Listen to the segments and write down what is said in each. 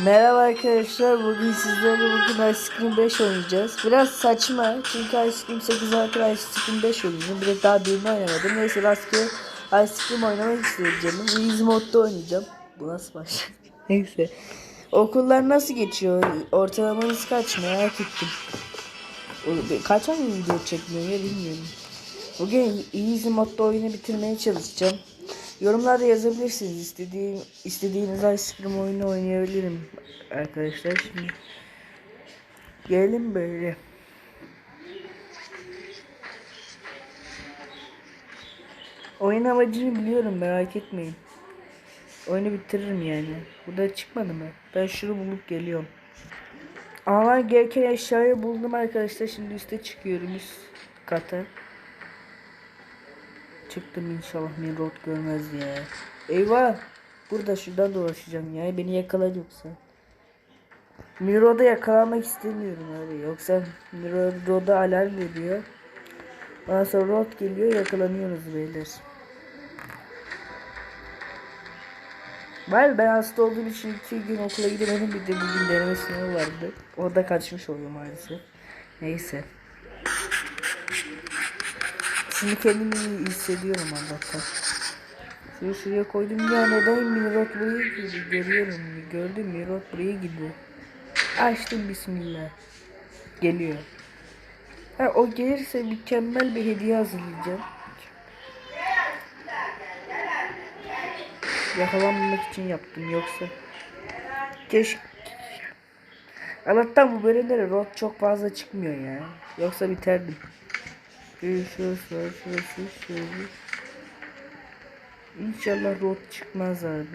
Merhaba arkadaşlar. Bugün sizlerle bugün Ice Cream 5 oynayacağız. Biraz saçma çünkü Ice Cream 8 artı Ice Cream 5 oynuyorum. Bir de daha birini oynamadım. Neyse rastgele Ice Cream oynamak istiyorum canım. Easy modda oynayacağım. Bu nasıl baş? Neyse. Okullar nasıl geçiyor? Ortalamanız kaç merak ettim. Kaç tane video çekmiyor ya bilmiyorum. Bugün easy modda oyunu bitirmeye çalışacağım. Yorumlarda yazabilirsiniz. İstediğim, istediğiniz Ice Cream oyunu oynayabilirim arkadaşlar. Şimdi gelelim böyle. Oyun amacını biliyorum merak etmeyin. Oyunu bitiririm yani. Bu da çıkmadı mı? Ben şunu bulup geliyorum. Ama gereken eşyayı buldum arkadaşlar. Şimdi üste çıkıyorum üst kata. Çıktım inşallah Mirot görmez ya. Eyvah. Burada şuradan dolaşacağım ya. Beni yakalar yoksa. Miro'da yakalamak istemiyorum abi. Yoksa Miro'da alarm veriyor. Ondan sonra Rod geliyor yakalanıyoruz beyler. Var ben hasta olduğum için iki gün okula gidemedim. Bir de bugün deneme sınavı vardı. Orada kaçmış oluyor maalesef. Neyse. Şimdi kendimi iyi hissediyorum Allah'tan. Şunu şuraya koydum ya neden Mirot buraya gidiyor görüyorum gördüm Mirot buraya gidiyor. Açtım bismillah. Geliyor. Ha, o gelirse mükemmel bir hediye hazırlayacağım. Yakalanmamak için yaptım yoksa. Keşke. Allah'tan bu bölümlere rot çok fazla çıkmıyor ya. Yoksa biterdim. Şöyle şöyle şöyle şöyle şöyle. İnşallah rot çıkmaz abi.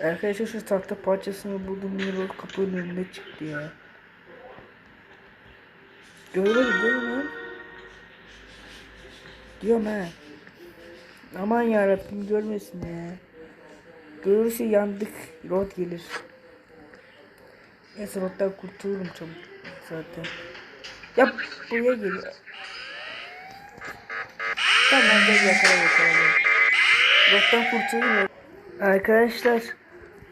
Arkadaşlar şu tahta parçasını buldum bir rot kapının önünde çıktı ya. Mi lan? Diyorum ha. Aman yarabbim görmesin ya. Görürse yandık. Rot gelir. Neyse rottan kurtulurum çabuk zaten. Yap buraya geliyor. Tamam gel yakala yakala. Rottan kurtulurum. Arkadaşlar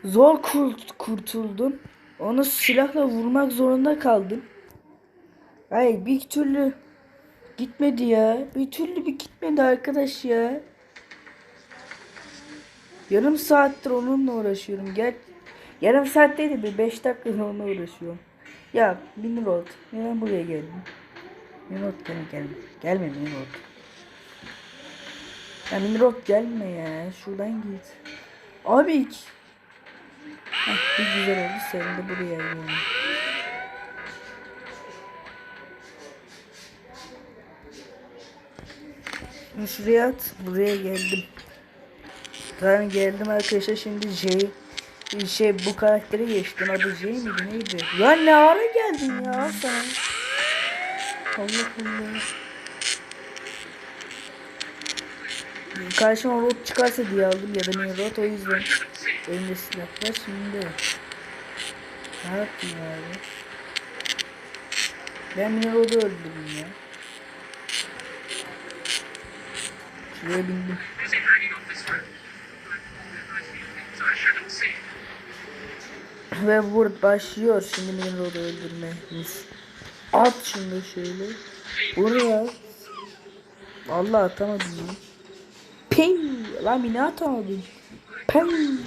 zor kurt kurtuldum. Onu silahla vurmak zorunda kaldım. Hayır bir türlü gitmedi ya. Bir türlü bir gitmedi arkadaş ya. Yarım saattir onunla uğraşıyorum. Gel. Yarım saat değil de bir 5 dakikadır onunla uğraşıyorum. Ya Minrod neden buraya geldin? Minrod gel gelme. Gelme Minrod. Ya Minrod gelme ya. Şuradan git. Abi. Heh, bir güzel oldu. Sen de buraya gel. Şunu Şuraya at. Buraya geldim. Tamam geldim arkadaşlar şimdi J şey bu karaktere geçtim adı J miydi neydi? Ya ne ara geldin ya sen? Allah Allah. Karşıma rot çıkarsa diye aldım ya da ne rot o yüzden elimde silah var şimdi. Ne yaptım abi? Ben beni rodu öldürdüm ya. Şuraya bindim. Ve burada başlıyor şimdi rodu öldürmemiz. At şunu şöyle. Buraya. Vallahi atamadım ya. Ping! Lan beni atamadım. Ping!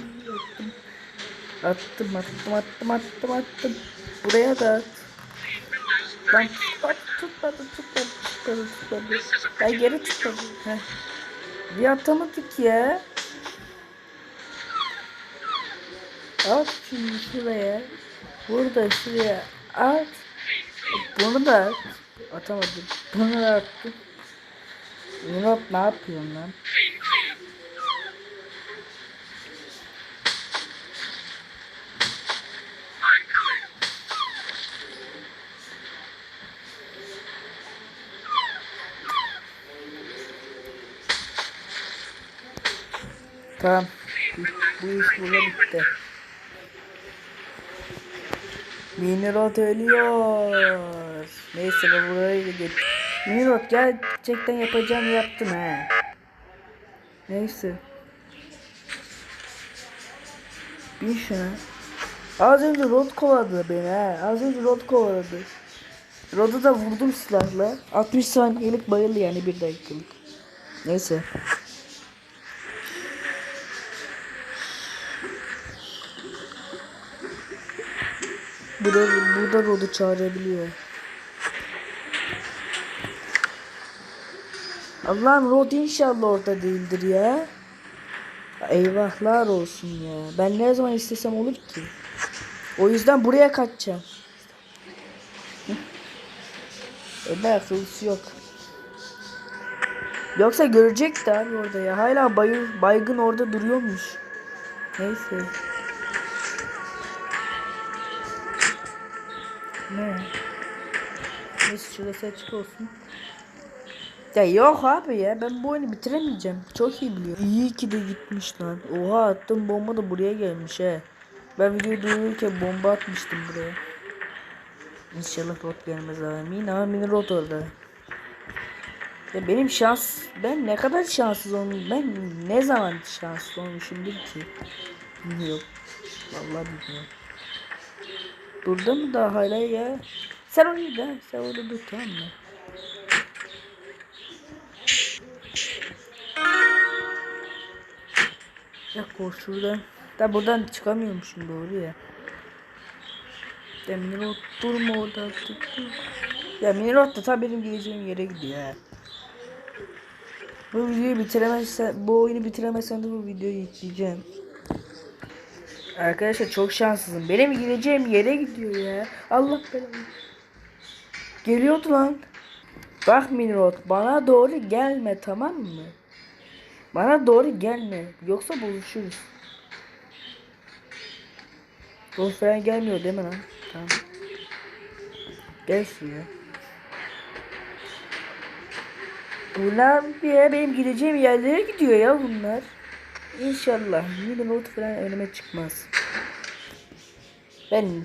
Attım. Attım attım attım attım attım. Buraya da at. Lan bak tutmadı tutmadı tutmadı tutmadı. Ben geri tutmadım. Heh. Bir atamadık ya. At şimdi şuraya. Burada şuraya at. Bunu da at. Atamadım. Bunu da attım. Murat ne yapıyorsun lan? Tamam. Bu iş burada bitti. Minirot ölüyor. Neyse ben buraya git. Minirot gerçekten yapacağım yaptım he. Neyse. Bin şuna. Az önce Rod kovaladı beni he. Az önce Rod kovaladı. Rod'u da vurdum silahla. 60 saniyelik bayıldı yani bir dakikalık. Neyse. Burada, burada Rod'u çağırabiliyor. Allah'ım Rod inşallah orada değildir ya. Eyvahlar olsun ya. Ben ne zaman istesem olur ki. O yüzden buraya kaçacağım. Ömer akıllısı yok. Yoksa görecekti abi orada ya. Hala bayıl, baygın orada duruyormuş. Neyse. Ne? Neyse şurası açık olsun. Ya yok abi ya ben bu oyunu bitiremeyeceğim. Çok iyi biliyorum. İyi ki de gitmiş lan. Oha attım bomba da buraya gelmiş he. Ben videoyu duyururken bomba atmıştım buraya. İnşallah rot gelmez amin. Amin rot orada. Ya benim şans ben ne kadar şanssız olmuşum ben ne zaman şanssız olmuşumdur ki bilmiyorum vallahi bilmiyorum burada mı daha hala ya sen oraya da sen orada dur tamam mı ya koş şuradan da buradan çıkamıyormuşum doğru ya ya Minirot durma orada artık dur. Ya Minirot da tabi benim gideceğim yere gidiyor. Bu videoyu bitiremezsen, bu oyunu bitiremezsem de bu videoyu yükleyeceğim. Arkadaşlar çok şanssızım. Benim gideceğim yere gidiyor ya. Allah belanı. Geliyordu lan. Bak Minrot bana doğru gelme tamam mı? Bana doğru gelme. Yoksa buluşuruz. Rol falan gelmiyor değil mi lan? Tamam. Gel şuraya. Bir ya benim gideceğim yerlere gidiyor ya bunlar. İnşallah not falan önüme çıkmaz. Ben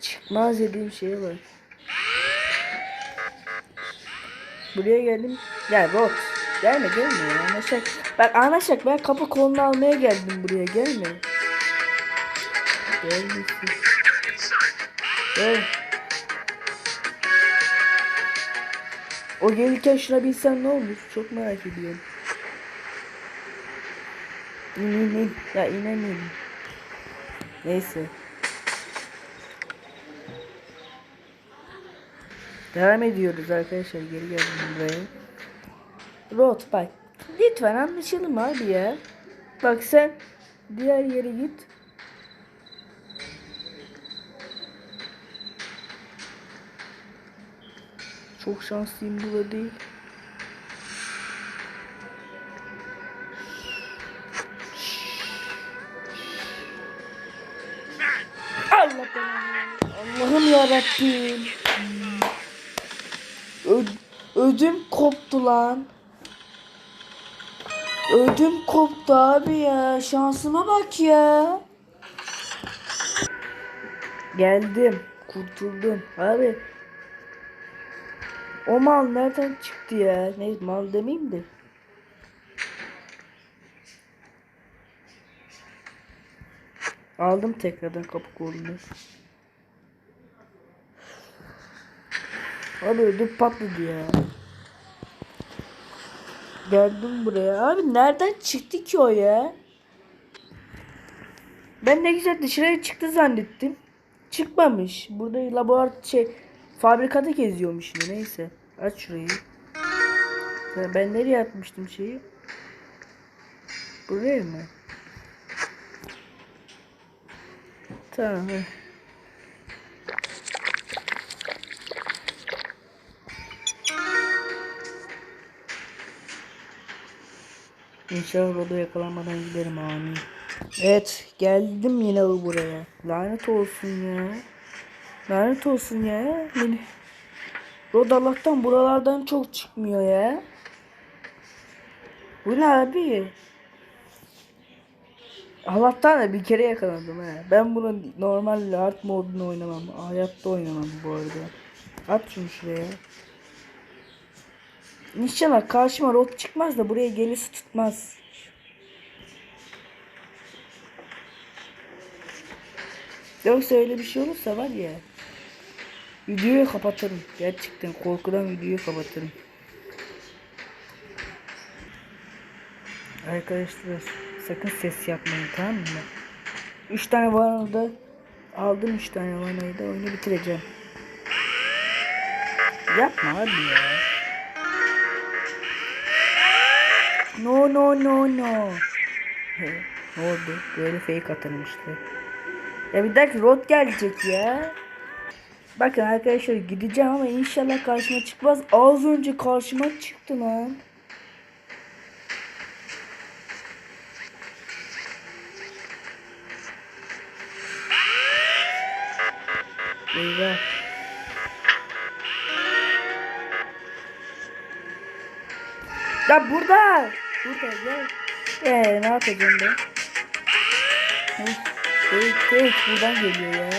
çıkmaz dediğim şeye bak. Buraya geldim. Gel bot. Gelme gelme ya. Anlaşak. Bak anlaşak ben kapı kolunu almaya geldim buraya gelme. Gelmesin. Gel. O gelirken şuna binsen ne olur? Çok merak ediyorum. İn in in. Ya inemeyim. Neyse. Devam ediyoruz arkadaşlar. Geri geldim buraya. Rot bak. Lütfen anlaşalım abi ya. Bak sen diğer yere git. Çok şanslıyım burada değil. Allah'ım yarabbim. Ö ödüm koptu lan. Ödüm koptu abi ya. Şansıma bak ya. Geldim. Kurtuldum. Abi. O mal nereden çıktı ya? Ne mal demeyeyim de. Aldım tekrardan kapı kolunu. Abi ödüm patladı ya. Geldim buraya. Abi nereden çıktı ki o ya? Ben ne güzel dışarıya çıktı zannettim. Çıkmamış. Burada laboratuvar şey fabrikada geziyormuş yine neyse. Aç şurayı. Ben nereye atmıştım şeyi? Buraya mı? Tamam. İnşallah Rodo yakalanmadan giderim amin. Evet geldim yine buraya. Lanet olsun ya. Lanet olsun ya. Beni... Rod Allah'tan buralardan çok çıkmıyor ya. Bu ne abi? Allah'tan da bir kere yakaladım he. Ben bunu normal hard modunu oynamam. Hayatta oynamam bu arada. At şunu şuraya. İnşallah karşıma rot çıkmaz da buraya gelirse tutmaz. Yoksa öyle bir şey olursa var ya. Videoyu kapatırım. Gerçekten korkudan videoyu kapatırım. Arkadaşlar sakın ses yapmayın tamam mı? 3 tane var da aldım 3 tane vanayı da oyunu bitireceğim. Yapma abi ya. No no no no. Ne oldu? Böyle fake atarım işte. Ya bir dakika rot gelecek ya. Bakın arkadaşlar gideceğim ama inşallah karşıma çıkmaz. Az önce karşıma çıktı lan. Eyvah. Ya burada. Burada gel. Ee ne yapacağım ben? Of, Fake fake buradan geliyor ya.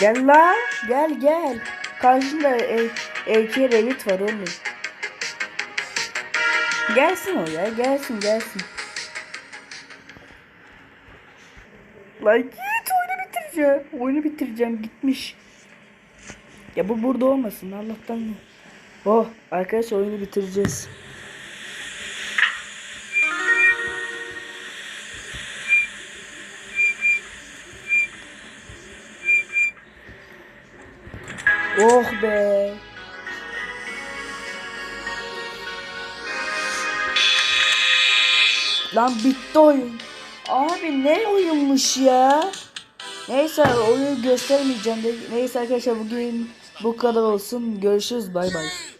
Gel la. Gel gel. Karşında e, AK Revit var oğlum. Gelsin o ya. Gelsin gelsin. Lan git oyunu bitireceğim. Oyunu bitireceğim gitmiş. Ya bu burada olmasın Allah'tan. mı? Oh arkadaşlar oyunu bitireceğiz. Oh be. Lan bitti oyun. Abi ne oyunmuş ya? Neyse oyunu göstermeyeceğim. Neyse arkadaşlar bugün bu kadar olsun. Görüşürüz. Bay bay.